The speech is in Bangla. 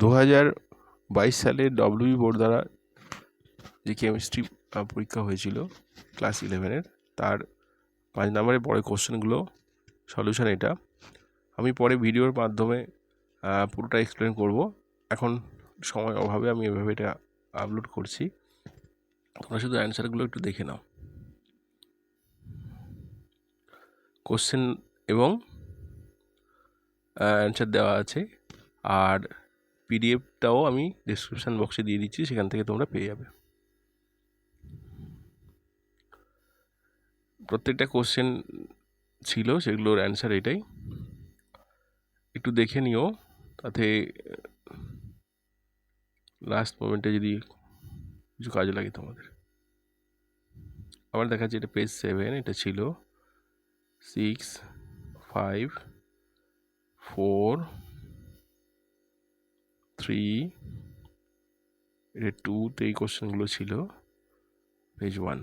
দু হাজার বাইশ সালে ডব্লিউবি বোর্ড দ্বারা যে কেমিস্ট্রি পরীক্ষা হয়েছিল ক্লাস ইলেভেনের তার পাঁচ নম্বরের পরে কোশ্চেনগুলো সলিউশন এটা। আমি পরে ভিডিওর মাধ্যমে পুরোটা এক্সপ্লেন করব। এখন সময় অভাবে আমি এভাবে এটা আপলোড করছি। তোমরা শুধু অ্যান্সারগুলো একটু দেখে নাও। কোশ্চেন এবং অ্যান্সার দেওয়া আছে। আর পিডিএফটাও আমি ডিসক্রিপশান বক্সে দিয়ে দিচ্ছি, সেখান থেকে তোমরা পেয়ে যাবে। প্রত্যেকটা কোশ্চেন ছিল, সেগুলোর অ্যান্সার এটাই। একটু দেখে নিও, তাতে লাস্ট মোমেন্টে যদি কিছু কাজে লাগে তোমাদের। আবার দেখা যাচ্ছে এটা পেজ সেভেন এটা ছিল সিক্স ফাইভ ফোর থ্রি এটা টুতে এই কোশ্চেনগুলো ছিল পেজ ওয়ান